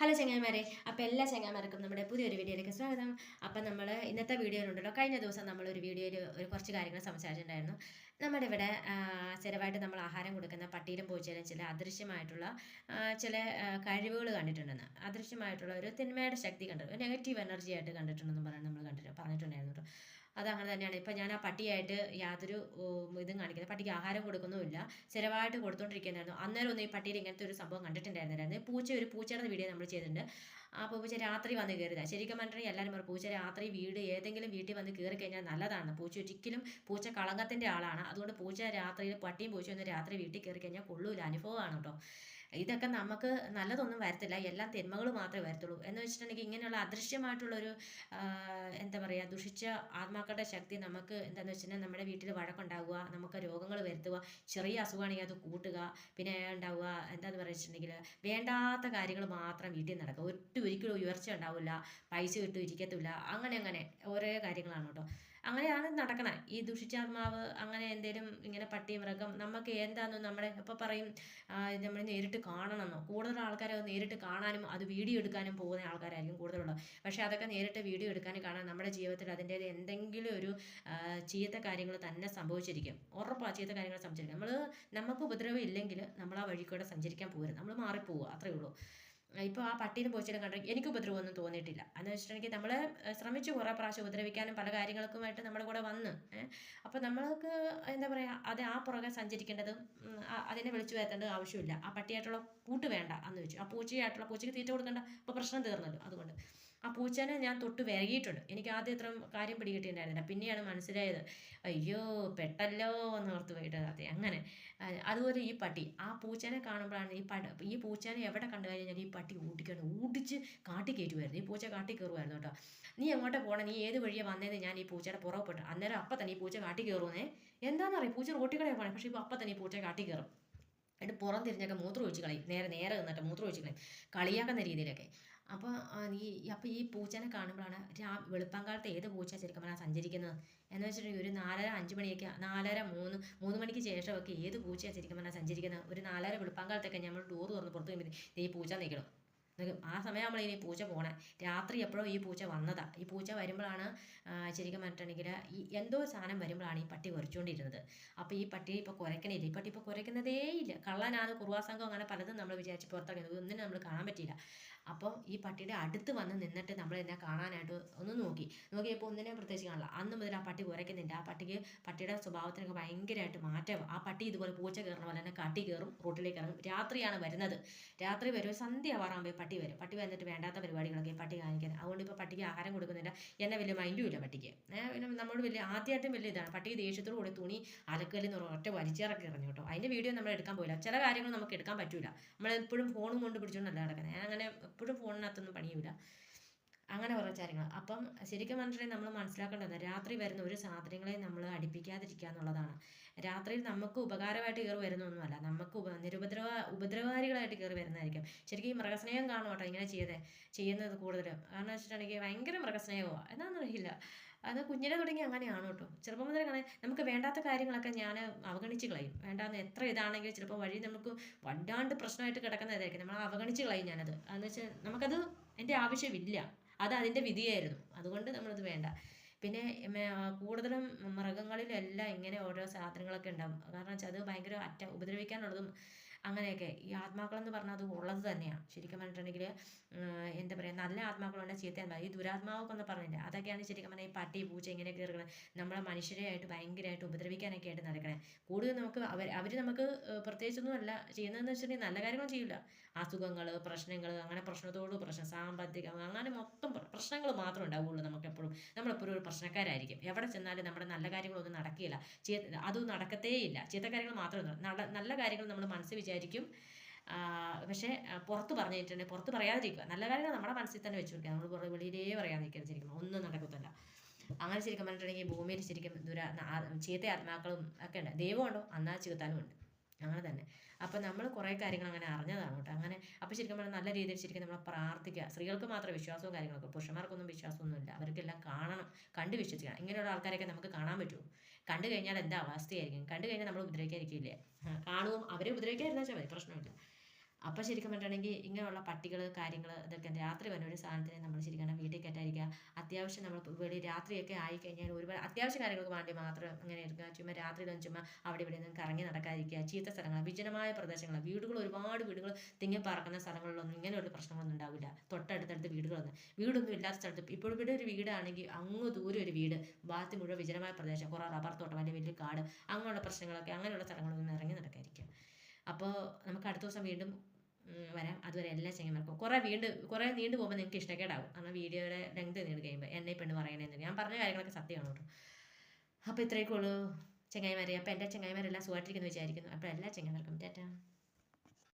Hello ചങ്ങായിമാരെ. അപ്പോൾ എല്ലാ ചങ്ങായിമാർക്കും നമ്മുടെ പുതിയൊരു വീഡിയോയിലേക്ക് സ്വാഗതം. അപ്പോൾ നമ്മൾ ഇന്നത്തെ വീഡിയോയിലുണ്ടല്ലോ കഴിഞ്ഞ ദിവസം നമ്മളൊരു വീഡിയോയിൽ ഒരു കുറച്ച് കാര്യങ്ങൾ സംസാരിച്ചിട്ടുണ്ടായിരുന്നു. നമ്മുടെ ഇവിടെ സ്ഥിരമായിട്ട് നമ്മൾ ആഹാരം കൊടുക്കുന്ന പട്ടിയിലും പൂച്ചയിലും ചില അദൃശ്യമായിട്ടുള്ള ചില കഴിവുകൾ കണ്ടിട്ടുണ്ടെന്ന്. അദൃശ്യമായിട്ടുള്ള ഒരു തിന്മയുടെ ശക്തി കണ്ടു നെഗറ്റീവ് എനർജി ആയിട്ട് കണ്ടിട്ടുണ്ടെന്ന് പറയാൻ നമ്മൾ കണ്ടിട്ട് പറഞ്ഞിട്ടുണ്ടായിരുന്നു അതങ്ങനെ തന്നെയാണ്. ഇപ്പം ഞാൻ ആ പട്ടിയായിട്ട് യാതൊരു ഇതും കാണിക്കുന്നത് പട്ടിക്ക് ആഹാരം കൊടുക്കുന്നുമില്ല സ്ഥിരമായിട്ട് കൊടുത്തോണ്ടിരിക്കുന്നതായിരുന്നു. അന്നേരം ഒന്നും ഈ പട്ടിയിൽ ഇങ്ങനത്തെ ഒരു സംഭവം കണ്ടിട്ടുണ്ടായിരുന്നില്ലായിരുന്നു. പൂച്ച ഒരു പൂച്ചയുടെ വീഡിയോ നമ്മൾ ചെയ്തിട്ടുണ്ട്. ആ പൂച്ച രാത്രി വന്ന് കയറിയതാണ് ശരിക്കും പറഞ്ഞിട്ടുണ്ടെങ്കിൽ എല്ലാവരും പറയും പൂച്ച രാത്രി വീട് ഏതെങ്കിലും വീട്ടിൽ വന്ന് കയറി കഴിഞ്ഞാൽ നല്ലതാണ്. പൂച്ച ഒരിക്കലും പൂച്ച കളങ്കത്തിന്റെ ആളാണ്. അതുകൊണ്ട് പൂച്ച രാത്രിയിൽ പട്ടിയും പൂച്ചയും ഒന്നും രാത്രി വീട്ടിൽ കയറി കഴിഞ്ഞാൽ കൊള്ളൂല. അനുഭവമാണ് കേട്ടോ. ഇതൊക്കെ നമുക്ക് നല്ലതൊന്നും വരത്തില്ല. എല്ലാം തിന്മകൾ മാത്രമേ വരത്തുള്ളൂ. എന്ന് വെച്ചിട്ടുണ്ടെങ്കിൽ ഇങ്ങനെയുള്ള അദൃശ്യമായിട്ടുള്ളൊരു എന്താ പറയുക ദുഷിച്ച ആത്മാക്കളുടെ ശക്തി നമുക്ക് എന്താണെന്ന് വെച്ചിട്ടുണ്ടെങ്കിൽ നമ്മുടെ വീട്ടിൽ വഴക്കുണ്ടാവുക നമുക്ക് രോഗങ്ങൾ വരുത്തുക ചെറിയ അസുഖമാണെങ്കിൽ അത് കൂട്ടുക പിന്നെ ഉണ്ടാവുക എന്താന്ന് പറഞ്ഞിട്ടുണ്ടെങ്കിൽ വേണ്ടാത്ത കാര്യങ്ങൾ മാത്രം വീട്ടിൽ നടക്കുക. ഒട്ടും ഒരിക്കലും ഉയർച്ച ഉണ്ടാവില്ല പൈസ കിട്ടും ഇരിക്കത്തില്ല അങ്ങനെ അങ്ങനെ ഓരോ കാര്യങ്ങളാണ് കേട്ടോ. അങ്ങനെയാണ് നടക്കണത് ഈ ദുഷിച്ചാത്മാവ് അങ്ങനെ എന്തേലും ഇങ്ങനെ പട്ടി മൃഗം നമുക്ക് എന്താണെന്ന് നമ്മുടെ ഇപ്പോൾ പറയും നമ്മൾ നേരിട്ട് കാണണമെന്നോ കൂടുതൽ ആൾക്കാരെ അത് നേരിട്ട് കാണാനും അത് വീഡിയോ എടുക്കാനും പോകുന്ന ആൾക്കാരായിരിക്കും കൂടുതലുള്ളത്. പക്ഷേ അതൊക്കെ നേരിട്ട് വീഡിയോ എടുക്കാനും കാണാൻ നമ്മുടെ ജീവിതത്തിൽ അതിന്റെ എന്തെങ്കിലും ഒരു ചീത്ത കാര്യങ്ങൾ തന്നെ സംഭവിച്ചിരിക്കും. ഉറപ്പാണ് ചീത്ത കാര്യങ്ങൾ സംഭവിച്ചിരിക്കും. നമ്മൾ നമുക്ക് ഉപദ്രവം ഇല്ലെങ്കിൽ നമ്മൾ ആ വഴി സഞ്ചരിക്കാൻ പോകരുത് നമ്മൾ മാറിപ്പോവുക അത്രേ ഉള്ളൂ. ഇപ്പോൾ ആ പട്ടീനെ പോയിച്ചിട്ട് കണ്ട എനിക്ക് ഉപദ്രവമൊന്നും തോന്നിയിട്ടില്ല. എന്ന് വെച്ചിട്ടുണ്ടെങ്കിൽ നമ്മൾ ശ്രമിച്ചു കുറേ പ്രാവശ്യം ഉപദ്രവിക്കാനും പല കാര്യങ്ങൾക്കുമായിട്ട് നമ്മുടെ കൂടെ വന്ന് അപ്പോൾ നമ്മൾക്ക് എന്താ പറയുക അത് ആ പുറകെ സഞ്ചരിക്കേണ്ടതും അതിനെ വിളിച്ചു വരുത്തേണ്ടത് ആവശ്യമില്ല. ആ പട്ടിയായിട്ടുള്ള കൂട്ട് വേണ്ട എന്ന് വെച്ചു. ആ പൂച്ചയായിട്ടുള്ള പൂച്ചയ്ക്ക് തീറ്റ കൊടുക്കേണ്ട അപ്പോൾ പ്രശ്നം തീർന്നല്ലോ അതുകൊണ്ട്. ആ പൂച്ചേനെ ഞാൻ തൊട്ട് വിരകിയിട്ടുണ്ട്. എനിക്ക് ആദ്യം ഇത്രയും കാര്യം പിടികിട്ടിയിട്ടുണ്ടായിരുന്നില്ല. പിന്നെയാണ് മനസ്സിലായത് അയ്യോ പെട്ടല്ലോ എന്ന് ഓർത്ത് പോയിട്ട് അതെ അങ്ങനെ. അതുപോലെ ഈ പട്ടി ആ പൂച്ചേനെ കാണുമ്പോഴാണ് ഈ പട ഈ പൂച്ചേനെ എവിടെ കണ്ടു കഴിഞ്ഞാൽ ഈ പട്ടി ഓടിക്കണം ഓടിച്ച് കാട്ടി കയറ്റുമായിരുന്നു. ഈ പൂച്ച കാട്ടി കയറുമായിരുന്നു കേട്ടോ. നീ എങ്ങോട്ടാ പോകണം നീ ഏത് വഴിയാണ് വന്നതെന്ന് ഞാൻ ഈ പൂച്ചയുടെ പുറപ്പെട്ടു അന്നേരം അപ്പം തന്നെ ഈ പൂച്ച കാട്ടി കയറുന്നേ. എന്താണെന്നറിയാം പൂച്ച റോട്ടിക്കടയിൽ പോകണം പക്ഷേ ഇപ്പോൾ അപ്പം തന്നെ ഈ പൂച്ച കാട്ടി കയറും. എന്നിട്ട് പുറം തിരിഞ്ഞൊക്കെ മൂത്രം ഒഴിച്ച് കളയും. നേരെ നേരെ നിന്നിട്ട് മൂത്രം ഒഴിച്ച് കളയും. കളിയാക്കുന്ന രീതിയിലൊക്കെ. അപ്പോൾ ഈ അപ്പോൾ ഈ പൂച്ചനെ കാണുമ്പോഴാണ് രാ വെളുപ്പാങ്കാലത്ത് ഏത് പൂച്ച ശരിക്കും പറഞ്ഞാൽ സഞ്ചരിക്കുന്നത്? എന്ന് വെച്ചിട്ടുണ്ടെങ്കിൽ ഒരു നാലര അഞ്ച് മണിയൊക്കെ നാലര മൂന്ന് മൂന്ന് മണിക്ക് ശേഷമൊക്കെ ഏത് പൂച്ചയാണ് ശരിക്കും പറഞ്ഞാൽ സഞ്ചരിക്കുന്നത്? ഒരു നാലര വെളുപ്പാങ്കാലത്തൊക്കെ നമ്മൾ ടൂർ തുറന്ന് പുറത്ത് കഴിയുമ്പോൾ ഈ പൂച്ച നിൽക്കണം. ആ നമ്മൾ ഈ പൂച്ച പോണേ. രാത്രി എപ്പോഴും ഈ പൂച്ച വന്നതാ. ഈ പൂച്ച വരുമ്പോഴാണ് ശരിക്കും പറഞ്ഞിട്ടുണ്ടെങ്കിൽ ഈ എന്തോ സാധനം വരുമ്പോഴാണ് ഈ പട്ടി കുറച്ചുകൊണ്ടിരുന്നത് അപ്പോൾ ഈ പട്ടി ഇപ്പോൾ കുരക്കണില്ല. ഈ പട്ടി ഇപ്പോൾ കുറയ്ക്കുന്നതേ ഇല്ല. കള്ളനാണ് കുറുവാസംഘം അങ്ങനെ പലതും നമ്മൾ വിചാരിച്ച് പുറത്തൊക്കെ ഒന്നിനും നമ്മൾ കാണാൻ പറ്റിയില്ല. അപ്പോൾ ഈ പട്ടിയുടെ അടുത്ത് വന്ന് നിന്നിട്ട് നമ്മൾ എന്നെ കാണാനായിട്ട് ഒന്ന് നോക്കി. നോക്കിയപ്പോൾ ഒന്നിനെ പ്രത്യേകിച്ച് കാണില്ല. അന്ന് മുതൽ ആ പട്ടി കുരയ്ക്കുന്നില്ല ആ പട്ടിക്ക് പട്ടിയുടെ സ്വഭാവത്തിനൊക്കെ ഭയങ്കരമായിട്ട് മാറ്റം ആ പട്ടി ഇതുപോലെ പൂച്ച കയറുന്ന പോലെ തന്നെ കാട്ടി കയറും റോട്ടിലേക്ക് ഇറങ്ങും. രാത്രിയാണ് വരുന്നത്. രാത്രി വരുമ്പോൾ സന്ധ്യ ആവാറാകുമ്പോൾ പട്ടി വരും. പട്ടി വന്നിട്ട് വേണ്ടാത്ത പരിപാടികളൊക്കെ പട്ടി കാണിക്കാൻ. അതുകൊണ്ട് ഇപ്പോൾ പട്ടിക്ക് ആഹാരം കൊടുക്കുന്നില്ല. എന്നെ വലിയ മൈൻഡും ഇല്ല പട്ടിക്ക്. പിന്നെ നമ്മളോട് വലിയ ആദ്യമായിട്ടും വലിയ ഇതാണ്. പട്ടി ദേഷ്യത്തോട് കൂടി തുണി അലക്കലിൽ നിന്ന് ഒറ്റ വലിച്ചിറക്കി ഇറങ്ങി കേട്ടോ. അതിന്റെ വീഡിയോ നമ്മൾ എടുക്കാൻ പോയില്ല. ചില കാര്യങ്ങൾ നമുക്ക് എടുക്കാൻ പറ്റില്ല നമ്മൾ എപ്പോഴും ഫോണും കൊണ്ട് പിടിച്ചുകൊണ്ടല്ല നടക്കുന്നത് ഞാൻ അങ്ങനെ എപ്പോഴും ഫോണിനകത്തൊന്നും പണിയൂല. അങ്ങനെ കുറേ കാര്യങ്ങൾ. അപ്പം ശരിക്കും പറഞ്ഞിട്ടുണ്ടെങ്കിൽ നമ്മൾ മനസ്സിലാക്കേണ്ടത് രാത്രി വരുന്ന ഒരു സാധനങ്ങളെ നമ്മൾ അടുപ്പിക്കാതിരിക്കുക എന്നുള്ളതാണ്. രാത്രിയിൽ നമുക്ക് ഉപകാരമായിട്ട് കയറി വരുന്നൊന്നുമല്ല നമുക്ക് ഉപ നിരുപദ്രവ ഉപദ്രവകാരികളായിട്ട് കയറി വരുന്നതായിരിക്കും. ശരിക്കും ഈ മൃഗസ്നേഹം കാണും കേട്ടോ ഇങ്ങനെ ചെയ്തേ ചെയ്യുന്നത് കൂടുതലും. കാരണം വെച്ചിട്ടുണ്ടെങ്കിൽ ഭയങ്കര മൃഗസ്നേഹമാണ് എന്താണെന്നറിയില്ല അത് കുഞ്ഞിനെ തുടങ്ങി അങ്ങനെയാണ് കേട്ടോ. ചെറുപ്പം മുതലേ കാണാൻ നമുക്ക് വേണ്ടാത്ത കാര്യങ്ങളൊക്കെ ഞാൻ അവഗണിച്ച് കളയും. വേണ്ടാന്ന് എത്ര ഇതാണെങ്കിലും ചിലപ്പോൾ വഴി നമുക്ക് വല്ലാണ്ട് പ്രശ്നമായിട്ട് കിടക്കുന്നതായിരിക്കും. നമ്മൾ അവഗണിച്ച് കളയും ഞാനത്. അതെന്ന് വെച്ചാൽ നമുക്കത് എന്റെ ആവശ്യമില്ല. അത് അതിന്റെ വിധിയായിരുന്നു. അതുകൊണ്ട് നമ്മളത് വേണ്ട. പിന്നെ കൂടുതലും മൃഗങ്ങളിലെല്ലാം ഇങ്ങനെ ഓരോ സാധനങ്ങളൊക്കെ ഉണ്ടാകും കാരണം വെച്ചാൽ അത് ഭയങ്കര അറ്റ ഉപദ്രവിക്കാനുള്ളതും അങ്ങനെയൊക്കെ. ഈ ആത്മാക്കളെന്ന് പറഞ്ഞാൽ അത് ഉള്ളത് തന്നെയാണ് ശരിക്കും പറഞ്ഞിട്ടുണ്ടെങ്കിൽ എന്താ പറയുക നല്ല ആത്മാക്കളുണ്ട് ചീത്ത ഈ ദുരാത്മാവൊക്കെ പറഞ്ഞില്ലേ? അതൊക്കെയാണ് ശരിക്കും പറഞ്ഞാൽ ഈ പട്ടി പൂച്ച ഇങ്ങനെ കയറുന്നത് നമ്മളെ മനുഷ്യരെയായിട്ട് ഭയങ്കരമായിട്ട് ഉപദ്രവിക്കാനൊക്കെ ആയിട്ട് നടക്കണേ. കൂടുതൽ നമുക്ക് അവർ അവർ നമുക്ക് പ്രത്യേകിച്ചൊന്നും അല്ല ചെയ്യുന്നതെന്ന് വെച്ചിട്ടുണ്ടെങ്കിൽ നല്ല കാര്യങ്ങളും ചെയ്യില്ല അസുഖങ്ങൾ പ്രശ്നങ്ങൾ അങ്ങനെ പ്രശ്നത്തോട് പ്രശ്നം സാമ്പത്തികം അങ്ങനെ മൊത്തം പ്രശ്നങ്ങൾ മാത്രമേ ഉണ്ടാവുള്ളൂ നമുക്കെപ്പോഴും. നമ്മളെപ്പോഴും ഒരു പ്രശ്നക്കാരായിരിക്കും. എവിടെ ചെന്നാലും നമ്മുടെ നല്ല കാര്യങ്ങളൊന്നും നടക്കില്ല അതും നടക്കത്തേയില്ല. ചീത്ത കാര്യങ്ങൾ മാത്രമേ നല്ല കാര്യങ്ങൾ നമ്മൾ മനസ്സിൽ വിചാരിക്കും. പക്ഷേ പുറത്തു പറഞ്ഞിട്ടുണ്ടെങ്കിൽ പുറത്ത് പറയാതിരിക്കുക. നല്ല കാര്യങ്ങൾ നമ്മുടെ മനസ്സിൽ തന്നെ വെച്ച് കൊടുക്കുക നമ്മൾ പുറത്ത് വെളിയിലേ പറയാതിരിക്കുക ശരിക്കും ഒന്നും നടക്കത്തില്ല. അങ്ങനെ ശരിക്കും പറഞ്ഞിട്ടുണ്ടെങ്കിൽ ഭൂമിയിൽ ശരിക്കും ദുര ചീത്ത ആത്മാക്കളും ഒക്കെ ഉണ്ട്. ദൈവമുണ്ടോ എന്നാൽ ചീത്താനും ഉണ്ട്. അങ്ങനെ തന്നെ. അപ്പം നമ്മൾ കുറേ കാര്യങ്ങൾ അങ്ങനെ അറിഞ്ഞതാണ് കേട്ടോ. അങ്ങനെ അപ്പോൾ ശരിക്കും പറഞ്ഞാൽ നല്ല രീതിയിൽ ശരിക്കും നമ്മൾ പ്രാർത്ഥിക്കുക. സ്ത്രീകൾക്ക് മാത്രമേ വിശ്വാസവും കാര്യങ്ങളൊക്കെ പുരുഷന്മാർക്കൊന്നും വിശ്വാസമൊന്നുമില്ല. അവർക്കെല്ലാം കാണണം. കണ്ട് വിശ്വസിക്കണം. ഇങ്ങനെയുള്ള ആൾക്കാരൊക്കെ നമുക്ക് കാണാൻ പറ്റുമോ? കണ്ടു കഴിഞ്ഞാൽ എന്താ അവസ്ഥയായിരിക്കും? കണ്ടു കഴിഞ്ഞാൽ നമ്മൾ ഉപദ്രവിക്കാതിരിക്കില്ലേ കാണുകയും അവരെ ഉപദ്രവിക്കാതിരുന്നാൽ മതി. പ്രശ്നമില്ല. അപ്പോൾ ശരിക്കും പറഞ്ഞിട്ടുണ്ടെങ്കിൽ ഇങ്ങനെയുള്ള പട്ടികൾ കാര്യങ്ങൾ ഇതൊക്കെ രാത്രി വരെ ഒരു സാധനത്തിനെ നമ്മൾ ശരിക്കും വീട്ടിൽ കയറ്റാതിരിക്കുക. അത്യാവശ്യം നമ്മൾ വെളി രാത്രിയൊക്കെ ആയിക്കഴിഞ്ഞാൽ ഒരുപാട് അത്യാവശ്യ കാര്യങ്ങൾക്ക് വേണ്ടി മാത്രം അങ്ങനെ എടുക്കുക. ചുമ്മാ രാത്രിയിലൊന്നും ചുമ്മാ അവിടെ ഇവിടെ നിന്നും കറങ്ങി നടക്കാതിരിക്കുക. ചീത്ത സ്ഥലങ്ങൾ വിജനമായ പ്രദേശങ്ങൾ വീടുകൾ ഒരുപാട് വീടുകൾ തിങ്ങി പറക്കുന്ന സ്ഥലങ്ങളിലൊന്നും ഇങ്ങനെയുള്ള പ്രശ്നങ്ങളൊന്നും ഉണ്ടാവില്ല. തൊട്ടടുത്തടുത്ത് വീടുകളൊന്നും. വീടൊന്നും ഇല്ലാത്ത സ്ഥലത്ത് ഇപ്പോൾ ഇവിടെ ഒരു വീടാണെങ്കിൽ അങ്ങ് ദൂരെ ഒരു വീട് ബാത്തി മുഴുവൻ വിജനമായ പ്രദേശം കുറേ റബ്ബർ തോട്ടം അല്ലെങ്കിൽ വലിയ കാട് അങ്ങനെയുള്ള പ്രശ്നങ്ങളൊക്കെ അങ്ങനെയുള്ള സ്ഥലങ്ങളൊന്നും ഇറങ്ങി നടക്കാതിരിക്കുക. അപ്പോൾ നമുക്ക് അടുത്ത ദിവസം വീണ്ടും വരാം. അതുവരെ എല്ലാ ചെങ്ങന്മാർക്കും കുറേ വീണ്ടും കുറേ നീണ്ടു പോകുമ്പോൾ നിങ്ങൾക്ക് ഇഷ്ടക്കേടാവും. കാരണം വീഡിയോയുടെ ലെങ്ത് നീണ്ട് കഴിയുമ്പോൾ എന്നെ പെണ്ണ് പറയണേന്ന് ഞാൻ പറഞ്ഞ കാര്യങ്ങളൊക്കെ സത്യമാണ് കേട്ടോ. അപ്പോൾ ഇത്രയൊക്കെ ഉള്ളൂ ചെങ്ങായിമാരെ. അപ്പോൾ എന്റെ ചെങ്ങായിമാരെല്ലാം സുഖമായിട്ടിരിക്കുന്നു വിചാരിക്കുന്നു. അപ്പോൾ എല്ലാ ചെങ്ങന്മാർക്കും ടാറ്റാ.